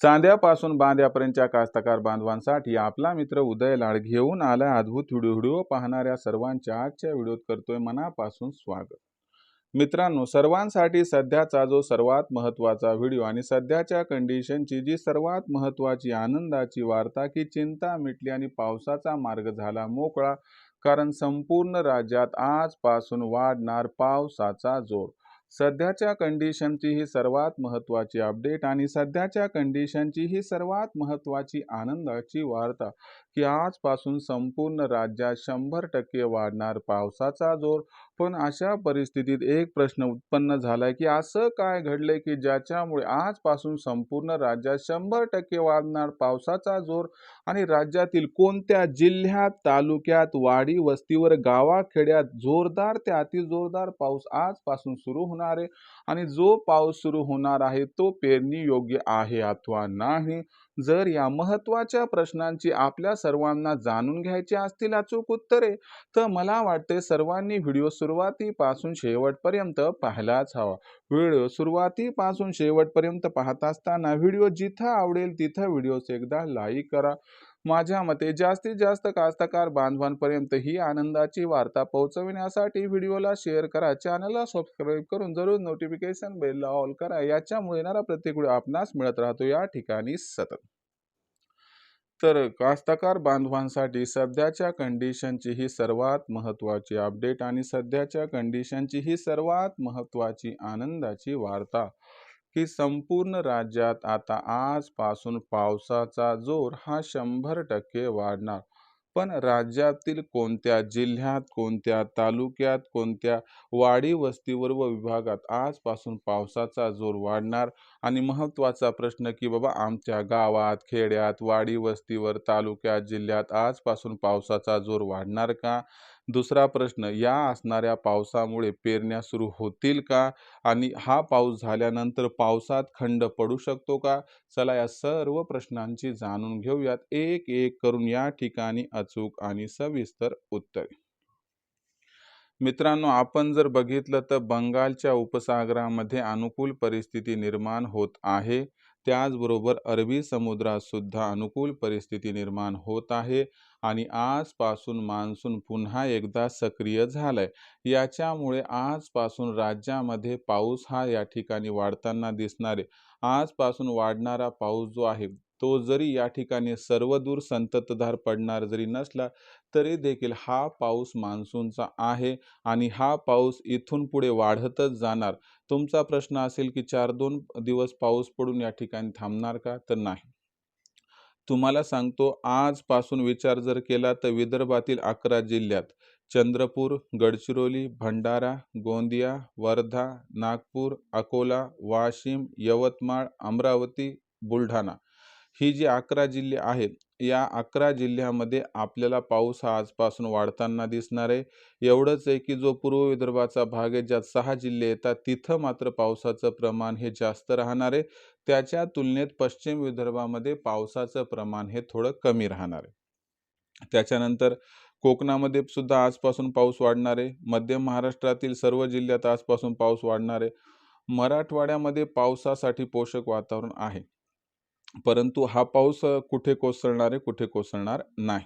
चांद्यापासून बांद्यापर्यंतच्या कास्तकार बांधवांसाठी आपला मित्र उदय लाड घेऊन आला अद्भुत व्हिडिओ पाहणाऱ्या सर्वांच्या आजच्या व्हिडिओत करतोय मनापासून स्वागत. मित्रांनो सर्वांसाठी सध्याचा जो सर्वात महत्त्वाचा व्हिडिओ आणि सध्याच्या कंडिशनची जी सर्वात महत्त्वाची आनंदाची वार्ता की चिंता मिटली आणि पावसाचा मार्ग झाला मोकळा कारण संपूर्ण राज्यात आजपासून वाढणार पावसाचा जोर. सध्याच्या कंडिशनची ही सर्वात महत्त्वाची अपडेट आणि सध्याच्या कंडिशनची ही सर्वात महत्त्वाची आनंदाची वार्ता की आजपासून संपूर्ण राज्यात शंभर टक्के वाढणार पावसाचा जोर पण अशा परिस्थितीत एक प्रश्न उत्पन्न झालाय की असं काय घडलंय की ज्याच्यामुळे आजपासून संपूर्ण राज्यात शंभर टक्के वाढणार पावसाचा जोर आणि राज्यातील कोणत्या जिल्ह्यात तालुक्यात वाडी वस्तीवर गावाखेड्यात जोरदार ते अतिजोरदार पाऊस आजपासून सुरू होणार आहे आणि जो पाऊस सुरू होणार आहे तो पेरणी योग्य आहे अथवा नाही? जर या महत्त्वाच्या प्रश्नांची आपल्या सर्वांना जाणून घ्यायची असतील अचूक उत्तरे तर मला वाटते सर्वांनी व्हिडिओ सुरुवातीपासून शेवटपर्यंत पाहायलाच हवा. व्हिडिओ सुरुवातीपासून शेवटपर्यंत पाहत असताना व्हिडिओ जिथं आवडेल तिथं व्हिडिओस एकदा लाईक करा. माझ्या मते जास्तीत जास्त कास्तकार बांधवांपर्यंत ही आनंदाची वार्ता पोहोचविण्यासाठी व्हिडिओला शेअर करा. चॅनलला सबस्क्राईब करून जरूर नोटिफिकेशन बेलला ऑल करा. याच्यामुळे येणारा प्रत्येक व्हिडिओ आपणास मिळत राहतो. या ठिकाणी सतत. तर कास्तकार बांधवांसाठी सध्याच्या कंडिशनची ही सर्वात महत्त्वाची अपडेट आणि सध्याच्या कंडिशनची ही सर्वात महत्त्वाची आनंदाची वार्ता की संपूर्ण राज्यात आता आजपासून पावसाचा जोर हा शंभर टक्के वाढणार. पण राज्यातील कोणत्या जिल्ह्यात कोणत्या तालुक्यात कोणत्या वाडी वस्तीवर व विभागात आजपासून पावसाचा जोर वाढणार? आणि महत्त्वाचा प्रश्न की बाबा आमच्या गावात खेड्यात वाडी वस्तीवर तालुक्यात जिल्ह्यात आजपासून पावसाचा जोर वाढणार का? दुसरा प्रश्न या असणाऱ्या पावसामुळे पेरण्या सुरू होतील का? आणि हा पाऊस झाल्यानंतर पावसात खंड पडू शकतो का? चला या सर्व प्रश्नांची जाणून घेऊयात. एक एक करून या ठिकाणी अचूक आणि सविस्तर उत्तरे. मित्रांनो आपण जर बघितलं तर बंगालच्या उपसागरामध्ये अनुकूल परिस्थिती निर्माण होत आहे. त्याचबरोबर अरबी समुद्रातसुद्धा अनुकूल परिस्थिती निर्माण होत आहे आणि आजपासून मान्सून पुन्हा एकदा सक्रिय झालाय. याच्यामुळे आजपासून राज्यामध्ये पाऊस हा या ठिकाणी वाढताना दिसणार आहे. आजपासून वाढणारा पाऊस जो आहे तो जरी या ठिकाणी सर्वदूर संततधार पडणार जरी नसला तरी देखील हा पाऊस मान्सूनचा आहे आणि हा पाऊस इथून पुढे वाढतच जाणार. तुमचा प्रश्न असेल की चार दोन दिवस पाऊस पडून या ठिकाणी थांबणार का? तर नाही. तुम्हाला सांगतो आजपासून विचार जर केला तर विदर्भातील अकरा जिल्ह्यात चंद्रपूर गडचिरोली भंडारा गोंदिया वर्धा नागपूर अकोला वाशिम यवतमाळ अमरावती बुलढाणा ही जी अकरा जिल्हे आहेत या अकरा जिल्ह्यामध्ये आपल्याला पाऊस हा आजपासून वाढताना दिसणार आहे. एवढंच आहे की जो पूर्व विदर्भाचा भाग आहे ज्यात सहा जिल्हे येतात तिथं मात्र पावसाचं प्रमाण हे जास्त राहणार आहे. त्याच्या तुलनेत पश्चिम विदर्भामध्ये पावसाचं प्रमाण हे थोडं कमी राहणार आहे. त्याच्यानंतर कोकणामध्ये सुद्धा आजपासून पाऊस वाढणार आहे. मध्य महाराष्ट्रातील सर्व जिल्ह्यात आजपासून पाऊस वाढणार आहे. मराठवाड्यामध्ये पावसासाठी पोषक वातावरण आहे. परंतु हा पाऊस कुठे कोसळणार आहे कुठे कोसळणार नाही.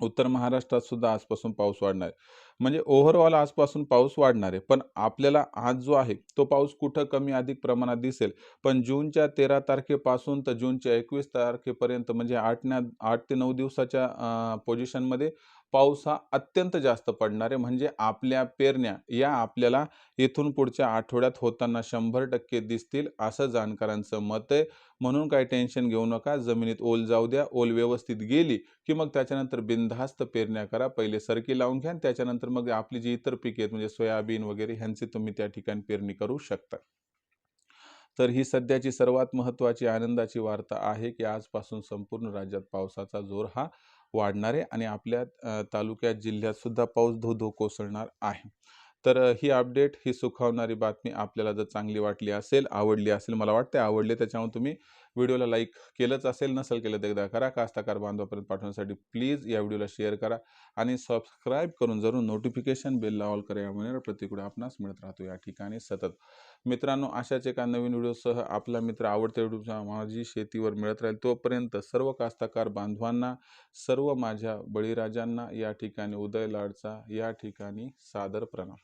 उत्तर महाराष्ट्रात सुद्धा आजपासून पाऊस वाढणार आहे. म्हणजे ओव्हरऑल आजपासून पाऊस वाढणार आहे. पण आपल्याला आज जो आहे तो पाऊस कुठं कमी अधिक प्रमाणात दिसेल? पण जूनच्या तेरा तारखेपासून तर जूनच्या एकवीस तारखेपर्यंत म्हणजे आठ ना आठ ते नऊ दिवसाच्या पोझिशनमध्ये पाऊस हा अत्यंत जास्त पडणार आहे. म्हणजे आपल्या पेरण्या या आपल्याला इथून पुढच्या आठवड्यात होताना शंभर टक्के दिसतील असं जाणकारांचं मत आहे. म्हणून काही टेन्शन घेऊ नका. जमिनीत ओल जाऊ द्या. ओल व्यवस्थित गेली की मग त्याच्यानंतर बिनधास्त पेरण्या करा. पहिले सरकी लावून घ्या आणि त्याच्यानंतर मग आपली जी इतर पिके आहेत म्हणजे सोयाबीन वगैरे ह्यांची तुम्ही त्या ठिकाणी पेरणी करू शकता. तर ही सध्याची सर्वात महत्त्वाची आनंदाची वार्ता आहे की आजपासून संपूर्ण राज्यात पावसाचा जोर हा वाढणार आहे आणि आपल्या तालुक्यात जिल्ह्यात सुद्धा पाऊस धो धो कोसळणार आहे. तर ही अपडेट ही सुखावणारी बातमी आपल्याला जर चांगली वाटली असेल आवडली असेल मला वाटते आवडली त्याच्यामुळे तुम्ही व्हिडिओला लाईक केलंच असेल नसेल केलं तर एकदा करा कास्तकार बांधवापर्यंत पाठवण्यासाठी प्लीज या व्हिडिओला शेअर करा आणि सबस्क्राईब करून जरूर नोटिफिकेशन बेलला ऑल करा यामुळे प्रतिकडे आपणास मिळत राहतो या ठिकाणी सतत. मित्रांनो अशाच एका नवीन व्हिडिओसह आपला मित्र आवडत्या व्हिडिओचा माझी शेतीवर मिळत राहील तोपर्यंत सर्व कास्ताकार बांधवांना सर्व माझ्या बळीराजांना या ठिकाणी उदय लाडचा या ठिकाणी सादर प्रणाम.